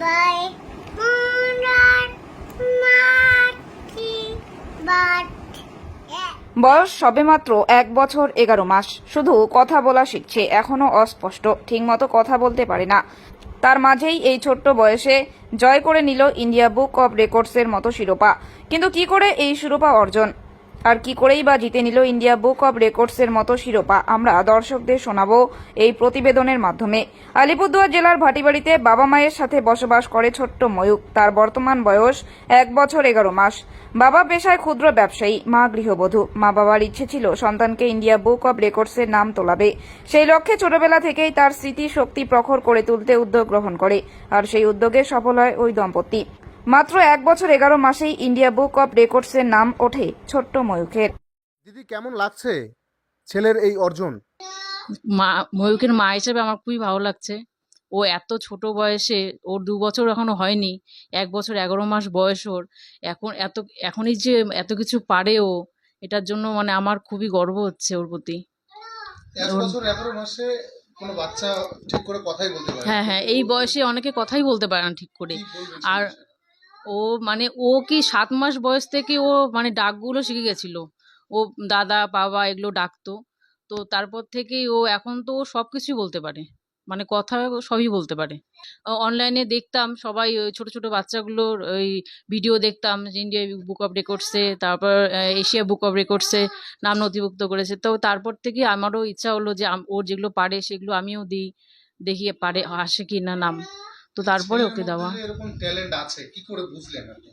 Bat. বয়স সবেমাত্র এক বছর এগারো মাস। শুধু কথা বলা শিখছে, এখনও অস্পষ্ট, ঠিকমতো কথা বলতে পারে না। তার মাঝেই এই ছোট্ট বয়সে জয় করে নিল ইন্ডিয়া বুক অব রেকর্ডসের মতো শিরোপা। কিন্তু কি করে এই শিরোপা অর্জন? আর কি করেই বা জিতে নিল ইন্ডিয়া বুক অব রেকর্ডসের মতো শিরোপা। আমরা দর্শকদের শোনাব এই প্রতিবেদনের মাধ্যমে। আলিপুরদুয়ার জেলার ভাটিবাড়িতে বাবা মায়ের সাথে বসবাস করে ছোট্ট ময়ূক। তার বর্তমান বয়স এক বছর এগারো মাস। বাবা পেশায় ক্ষুদ্র ব্যবসায়ী, মা গৃহবধূ। মা বাবার ইচ্ছে ছিল সন্তানকে ইন্ডিয়া বুক অব রেকর্ডসের নাম তোলাবে। সেই লক্ষ্যে ছোটবেলা থেকেই তার স্মৃতি শক্তি প্রখর করে তুলতে উদ্যোগ গ্রহণ করে। আর সেই উদ্যোগে সফল হয় ওই দম্পতি। মাত্র এক বছর এগারো মাসেই ইন্ডিয়া বুক অব রেকর্ডসের নাম ওঠে ছোট্ট ময়ূখের। দিদি কেমন লাগছে ছেলের এই অর্জন? মা ময়ূকের মা হিসেবে আমার খুবই ভালো লাগছে। ও এত ছোট বয়সে ওর দু বছর এখনও হয়নি এক বছর এগারো মাস বয়স ওর। এখন এত এখনই যে এত কিছু পারে ও এটার জন্য মানে আমার খুবই গর্ব হচ্ছে ওর প্রতি। এক ওর- বছর এগারো মাসে কোনো বাচ্চা ঠিক করে কথাই বলতে পারে না। হ্যাঁ হ্যাঁ এই বয়সে অনেকে কথাই বলতে পারে না ঠিক করে। আর? ও মানে ও কি সাত মাস বয়স থেকে ও মানে ডাকগুলো শিখে গেছিল? ও দাদা, বাবা এগুলো ডাকতো। তো তারপর থেকেই ও এখন তো ও সব কিছুই বলতে পারে। মানে কথা সবই বলতে পারে। অনলাইনে দেখতাম সবাই ছোট ছোট বাচ্চাগুলোর ওই ভিডিও দেখতাম ইন্ডিয়া বুক অফ রেকর্ডসে তারপর এশিয়া বুক অফ রেকর্ডসে নাম নথিভুক্ত করেছে। তো তারপর থেকে আমারও ইচ্ছা হলো যে ওর যেগুলো পারে সেগুলো আমিও দিই, দেখি পারে, আসে কি না নাম। তো তারপরে ওকে দেওয়া। এরকম ট্যালেন্ট আছে কি করে বুঝলেন আপনি?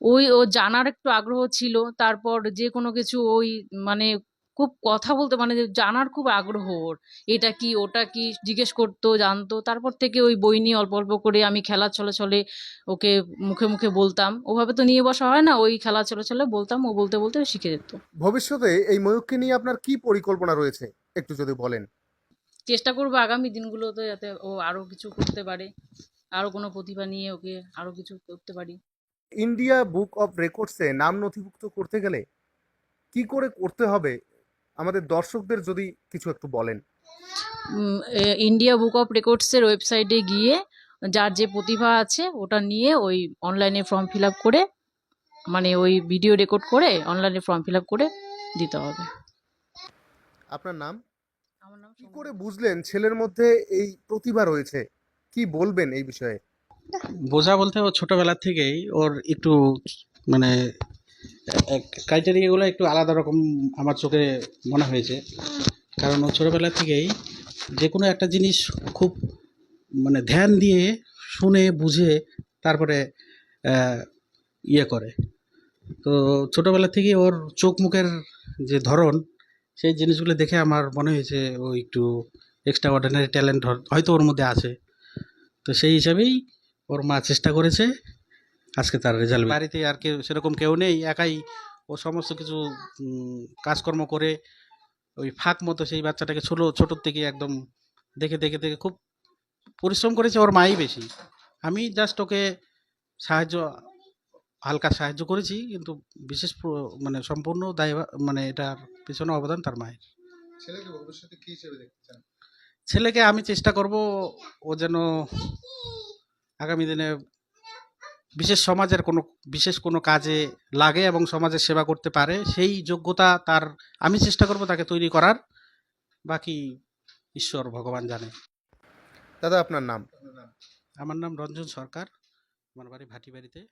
ওই ও জানার একটু আগ্রহ ছিল তারপর যে কোনো কিছু ওই মানে খুব কথা বলতে মানে জানার খুব আগ্রহ ওর। এটা কি ওটা কি জিজ্ঞেস করতো জানতো। তারপর থেকে ওই বই নিয়ে অল্প অল্প করে আমি খেলার ছলে ছলে ওকে মুখে মুখে বলতাম। ওভাবে তো নিয়ে বসা হয় না ওই খেলার ছলে ছলে বলতাম ও বলতে বলতে শিখে যেত। ভবিষ্যতে এই ময়ূরকে নিয়ে আপনার কি পরিকল্পনা রয়েছে? একটু যদি বলেন। চেষ্টা করব আগামী দিনগুলোতে যাতে ও আরও কিছু করতে পারে আরও কোনো প্রতিভা নিয়ে ওকে আরও কিছু করতে পারি। ইন্ডিয়া বুক অফ রেকর্ডসে নাম নথিভুক্ত করতে গেলে কি করে করতে হবে? আমাদের দর্শকদের যদি কিছু একটু বলেন। ইন্ডিয়া বুক অফ রেকর্ডসের ওয়েবসাইটে গিয়ে যার যে প্রতিভা আছে ওটা নিয়ে ওই অনলাইনে ফর্ম ফিল করে মানে ওই ভিডিও রেকর্ড করে অনলাইনে ফর্ম ফিল করে দিতে হবে। আপনার নাম? আমার নাম কি করে বুঝলেন ছেলের মধ্যে এই প্রতিভা রয়েছে? কি বলবেন এই বিষয়ে? বোঝা বলতে ও ছোটবেলা থেকেই ওর একটু মানে ক্রাইটেরিয়াগুলো একটু আলাদা রকম আমার চোখে মনে হয়েছে। কারণ ও ছোটবেলা থেকেই যে কোনো একটা জিনিস খুব মানে ধ্যান দিয়ে শুনে বুঝে তারপরে ইয়ে করে। তো ছোটবেলা থেকেই ওর চোখ মুখের যে ধরন সেই জিনিসগুলো দেখে আমার মনে হয়েছে, ও একটু এক্সট্রা অর্ডিনারি ট্যালেন্ট হয়তো ওর মধ্যে আছে। তো সেই হিসাবেই ওর মা চেষ্টা করেছে, আজকে তার রেজাল্ট বাড়িতে আর কেউ, সেরকম কেউ নেই, একাই ও সমস্ত কিছু কাজকর্ম করে ওই ফাঁক মতো সেই বাচ্চাটাকে ছোটো, ছোটোর থেকে একদম দেখে দেখে দেখে খুব পরিশ্রম করেছে ওর মাই বেশি। আমি জাস্ট ওকে সাহায্য হালকা সাহায্য করেছি কিন্তু বিশেষ মানে সম্পূর্ণ দায় মানে এটার পিছনে অবদান তার মায়ের। ছেলেকে ভবিষ্যতে কি হিসেবে দেখতে চান? ছেলেকে আমি চেষ্টা করব ও যেন আগামী দিনে বিশেষ সমাজের কোনো বিশেষ কোনো কাজে লাগে এবং সমাজের সেবা করতে পারে সেই যোগ্যতা তার আমি চেষ্টা করব তাকে তৈরি করার। বাকি ঈশ্বর ভগবান জানে। দাদা আপনার নাম? আমার নাম রঞ্জন সরকার। আমার বাড়ি ভাটিবাড়িতে।